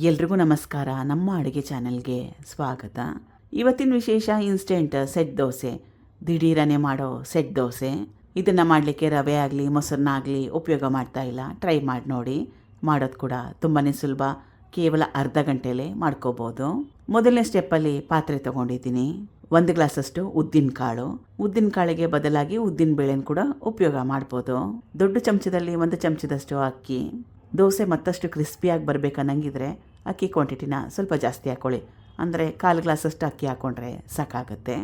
ಎಲ್ರಿಗೂ ನಮಸ್ಕಾರ. ನಮ್ಮ ಅಡುಗೆ ಚಾನೆಲ್ಗೆ ಸ್ವಾಗತ. ಇವತ್ತಿನ ವಿಶೇಷ ಇನ್ಸ್ಟೆಂಟ್ ಸೆಟ್ ದೋಸೆ. ದಿಢೀರನೆ ಮಾಡೋ ಸೆಟ್ ದೋಸೆ. ಇದನ್ನು ಮಾಡಲಿಕ್ಕೆ ರವೆ ಆಗಲಿ ಮೊಸರನ್ನಾಗಲಿ ಉಪಯೋಗ ಮಾಡ್ತಾ ಇಲ್ಲ. ಟ್ರೈ ಮಾಡಿ ನೋಡಿ. ಮಾಡೋದು ಕೂಡ ತುಂಬಾ ಸುಲಭ. ಕೇವಲ ಅರ್ಧ ಗಂಟೆಲೇ ಮಾಡ್ಕೋಬೋದು. ಮೊದಲನೇ ಸ್ಟೆಪ್ಪಲ್ಲಿ ಪಾತ್ರೆ ತೊಗೊಂಡಿದ್ದೀನಿ. ಒಂದು ಗ್ಲಾಸಷ್ಟು ಉದ್ದಿನ ಕಾಳು. ಉದ್ದಿನ ಕಾಳಿಗೆ ಬದಲಾಗಿ ಉದ್ದಿನ ಬೇಳೆನ ಕೂಡ ಉಪಯೋಗ ಮಾಡ್ಬೋದು. ದೊಡ್ಡ ಚಮಚದಲ್ಲಿ ಒಂದು ಚಮಚದಷ್ಟು ಅಕ್ಕಿ. ದೋಸೆ ಮತ್ತಷ್ಟು ಕ್ರಿಸ್ಪಿಯಾಗಿ ಬರಬೇಕನ್ನಂಗಿದ್ರೆ ಅಕ್ಕಿ ಕ್ವಾಂಟಿಟಿನ ಸ್ವಲ್ಪ ಜಾಸ್ತಿ ಹಾಕ್ಕೊಳ್ಳಿ ಅಂದರೆ ಕಾಲು ಗ್ಲಾಸಷ್ಟು ಅಕ್ಕಿ ಹಾಕ್ಕೊಂಡ್ರೆ ಸಾಕಾಗುತ್ತೆ.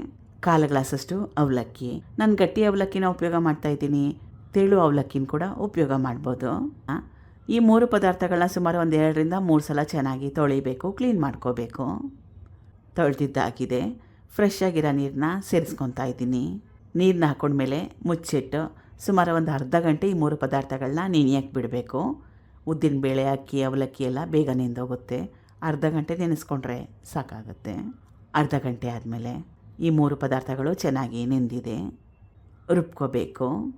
ಕಾಲು ಗ್ಲಾಸಷ್ಟು ಅವಲಕ್ಕಿ. ನಾನು ಗಟ್ಟಿ ಅವಲಕ್ಕಿನ ಉಪಯೋಗ ಮಾಡ್ತಾ ಇದ್ದೀನಿ. ತೆಳು ಅವಲಕ್ಕಿನ ಕೂಡ ಉಪಯೋಗ ಮಾಡ್ಬೋದು. ಈ ಮೂರು ಪದಾರ್ಥಗಳನ್ನ ಸುಮಾರು ಒಂದು ಎರಡರಿಂದ ಮೂರು ಸಲ ಚೆನ್ನಾಗಿ ತೊಳಿಬೇಕು ಕ್ಲೀನ್ ಮಾಡ್ಕೋಬೇಕು. ತೊಳೆದಿದ್ದಾಗಿದೆ. ಫ್ರೆಶ್ ಆಗಿರೋ ನೀರನ್ನ ಸೇರಿಸ್ಕೊತಾ ಇದ್ದೀನಿ. ನೀರನ್ನ ಹಾಕೊಂಡ್ಮೇಲೆ ಮುಚ್ಚಿಟ್ಟು ಸುಮಾರು ಒಂದು ಅರ್ಧ ಗಂಟೆ ಈ ಮೂರು ಪದಾರ್ಥಗಳನ್ನ ನೆನೆಯಕ್ಕೆ ಬಿಡಬೇಕು. ಉದ್ದಿನ ಬೇಳೆ, ಅಕ್ಕಿ, ಅವಲಕ್ಕಿ ಎಲ್ಲ ಬೇಗ ನೆಂದೋಗುತ್ತೆ ಅರ್ಧ ಗಂಟೆ ನೆನೆಸ್ಕೊಂಡ್ರೆ ಸಾಕಾಗುತ್ತೆ. ಅರ್ಧ ಗಂಟೆ ಆದಮೇಲೆ ಈ ಮೂರು ಪದಾರ್ಥಗಳು ಚೆನ್ನಾಗಿ ನೆಂದಿದೆ. ರುಬ್ಕೋಬೇಕು.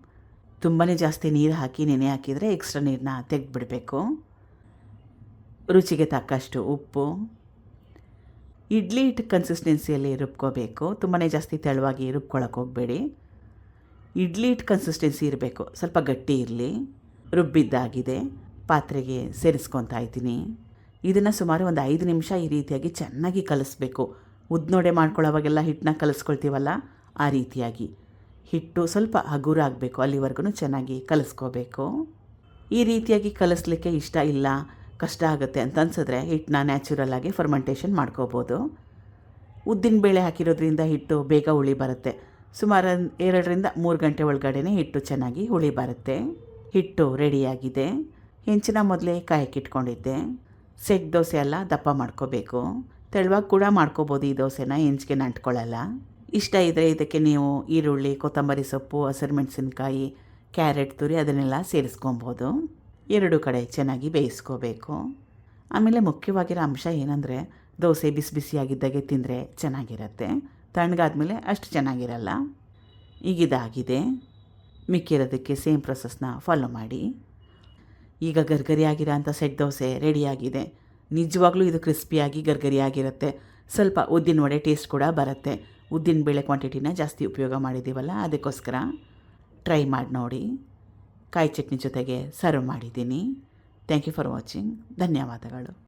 ತುಂಬಾ ಜಾಸ್ತಿ ನೀರು ಹಾಕಿ ನೆನೆ ಹಾಕಿದರೆ ಎಕ್ಸ್ಟ್ರಾ ನೀರನ್ನ ತೆಗೆದುಬಿಡಬೇಕು. ರುಚಿಗೆ ತಕ್ಕಷ್ಟು ಉಪ್ಪು. ಇಡ್ಲಿ ಹಿಟ್ಟು ಕನ್ಸಿಸ್ಟೆನ್ಸಿಯಲ್ಲಿ ರುಬ್ಕೋಬೇಕು. ತುಂಬಾ ಜಾಸ್ತಿ ತೆಳುವಾಗಿ ರುಬ್ಕೊಳಕ್ಕೆ ಹೋಗಬೇಡಿ. ಇಡ್ಲಿ ಹಿಟ್ಟು ಕನ್ಸಿಸ್ಟೆನ್ಸಿ ಇರಬೇಕು. ಸ್ವಲ್ಪ ಗಟ್ಟಿ ಇರಲಿ. ರುಬ್ಬಿದ್ದಾಗಿದೆ. ಪಾತ್ರೆಗೆ ಸೇರಿಸ್ಕೊತಾ ಇದ್ದೀನಿ. ಇದನ್ನು ಸುಮಾರು ಒಂದು ಐದು ನಿಮಿಷ ಈ ರೀತಿಯಾಗಿ ಚೆನ್ನಾಗಿ ಕಲಿಸ್ಬೇಕು. ಉದ್ನೋಡೆ ಮಾಡ್ಕೊಳ್ಳೋವಾಗೆಲ್ಲ ಹಿಟ್ಟನ್ನ ಕಲಿಸ್ಕೊಳ್ತೀವಲ್ಲ? ಆ ರೀತಿಯಾಗಿ. ಹಿಟ್ಟು ಸ್ವಲ್ಪ ಹಗುರ ಆಗಬೇಕು ಅಲ್ಲಿವರೆಗೂ ಚೆನ್ನಾಗಿ ಕಲಿಸ್ಕೋಬೇಕು. ಈ ರೀತಿಯಾಗಿ ಕಲಿಸ್ಲಿಕ್ಕೆ ಇಷ್ಟ ಇಲ್ಲ, ಕಷ್ಟ ಆಗುತ್ತೆ ಅಂತ ಅನ್ಸಿದ್ರೆ ಹಿಟ್ಟನ್ನ ನ್ಯಾಚುರಲ್ ಆಗಿ ಫರ್ಮೆಂಟೇಷನ್ ಮಾಡ್ಕೋಬೋದು. ಉದ್ದಿನ ಬೇಳೆ ಹಾಕಿರೋದ್ರಿಂದ ಹಿಟ್ಟು ಬೇಗ ಹುಳಿ ಬರುತ್ತೆ. ಸುಮಾರು ಎರಡರಿಂದ ಮೂರು ಗಂಟೆ ಒಳಗಡೆನೆ ಹಿಟ್ಟು ಚೆನ್ನಾಗಿ ಹುಳಿ ಬರುತ್ತೆ. ಹಿಟ್ಟು ರೆಡಿಯಾಗಿದೆ. ಹೆಂಚಿನ ಮೊದಲೇ ಕಾಯಕ್ಕಿಟ್ಕೊಂಡಿದ್ದೆ. ಸೆಗ್ ದೋಸೆ ಎಲ್ಲ ದಪ್ಪ ಮಾಡ್ಕೋಬೇಕು. ತೆಳುವಾಗಿ ಕೂಡ ಮಾಡ್ಕೋಬೋದು ಈ ದೋಸೆನ, ಹೆಂಚಿಗೆ ನಂಟ್ಕೊಳ್ಳಲ್ಲ ಇಷ್ಟ ಇದ್ದರೆ ಇದಕ್ಕೆ ನೀವು ಈರುಳ್ಳಿ, ಕೊತ್ತಂಬರಿ ಸೊಪ್ಪು, ಹಸಿರು ಮೆಣಸಿನ್ಕಾಯಿ, ಕ್ಯಾರೆಟ್ ತುರಿ ಅದನ್ನೆಲ್ಲ ಸೇರಿಸ್ಕೊಬೋದು. ಎರಡು ಕಡೆ ಚೆನ್ನಾಗಿ ಬೇಯಿಸ್ಕೋಬೇಕು. ಆಮೇಲೆ ಮುಖ್ಯವಾಗಿರೋ ಅಂಶ ಏನಂದರೆ, ದೋಸೆ ಬಿಸಿ ಬಿಸಿಯಾಗಿದ್ದಾಗೆ ತಿಂದರೆ ಚೆನ್ನಾಗಿರುತ್ತೆ. ತಣ್ಣಗಾದ್ಮೇಲೆ ಅಷ್ಟು ಚೆನ್ನಾಗಿರಲ್ಲ. ಈಗಿದಾಗಿದೆ. ಮಿಕ್ಕಿರೋದಕ್ಕೆ ಸೇಮ್ ಪ್ರೊಸೆಸ್ನ ಫಾಲೋ ಮಾಡಿ. ಈಗ ಗರ್ಗರಿಯಾಗಿರೋ ಅಂಥ ಸೆಟ್ ದೋಸೆ ರೆಡಿಯಾಗಿದೆ. ನಿಜವಾಗ್ಲೂ ಇದು ಕ್ರಿಸ್ಪಿಯಾಗಿ ಗರ್ಗರಿಯಾಗಿರುತ್ತೆ. ಸ್ವಲ್ಪ ಉದ್ದಿನ ವಡೆ ಟೇಸ್ಟ್ ಕೂಡ ಬರುತ್ತೆ. ಉದ್ದಿನ ಬೇಳೆ ಕ್ವಾಂಟಿಟಿನ ಜಾಸ್ತಿ ಉಪಯೋಗ ಮಾಡಿದ್ದೀವಲ್ಲ, ಅದಕ್ಕೋಸ್ಕರ ಟ್ರೈ ಮಾಡಿ ನೋಡಿ. ಕಾಯಿ ಚಟ್ನಿ ಜೊತೆಗೆ ಸರ್ವ್ ಮಾಡಿದ್ದೀನಿ. ಥ್ಯಾಂಕ್ ಯು ಫಾರ್ ವಾಚಿಂಗ್ ಧನ್ಯವಾದಗಳು.